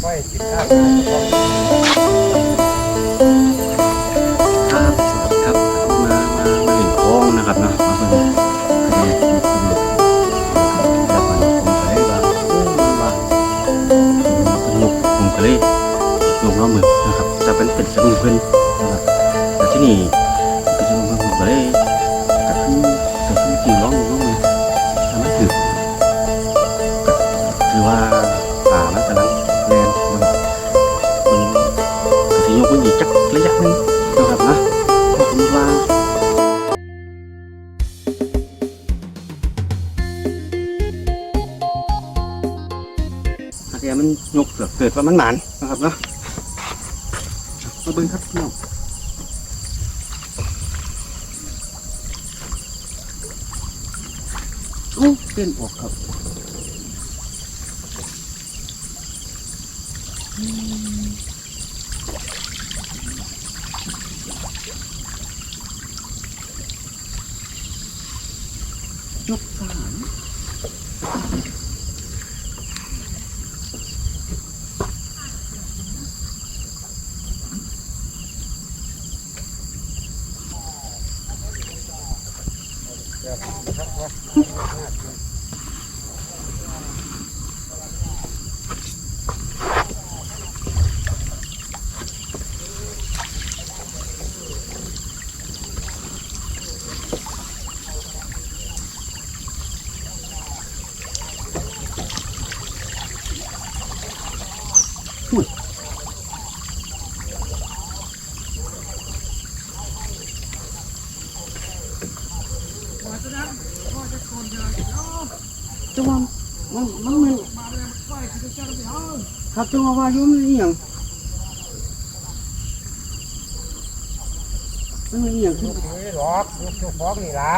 ไฟติดตั้งครับสวัสดีครับมามามาเล่นคลองนะครับเนาะมาเบิ่งคะแนนแล้วมันผมก็เลยว่าเออมันว่าสนุกผมก็เลยลงน้ำมือนะครับจะเป็นเป็นสนุกเพิ่นนะครับแต่ที่นี่เป็นสนุกเพิ่นผมก็เลย ระยะหนึ่งนะครับนะขอบคุณว่าอาเดี๋ยวมันยกเกิดเกิดว่ามันหมานนะครับเนาะมาเบิ่งครับพี่น้องโอ้เต้นออกครับยก สา จังหวะมันมันมันครับจังหวะว่ายู่มันอีหยังมันมีอีหยังขึ้นนี่หรอกลูกเจ้องนี่ละ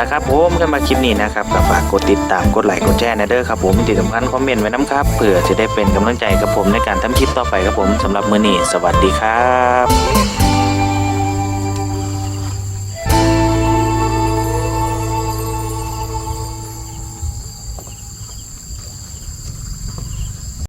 นะครับผมถ้ามาคลิปนี้นะครับก็ฝากกดติดตามกดไลค์กดแชร์นะเด้อครับผมที่สำคัญคอมเมนต์ไว้น้ำครับเผื่อจะได้เป็นกำลังใจกับผมในการทำคลิปต่อไปครับผมสำหรับมื้อนี้สวัสดีครับ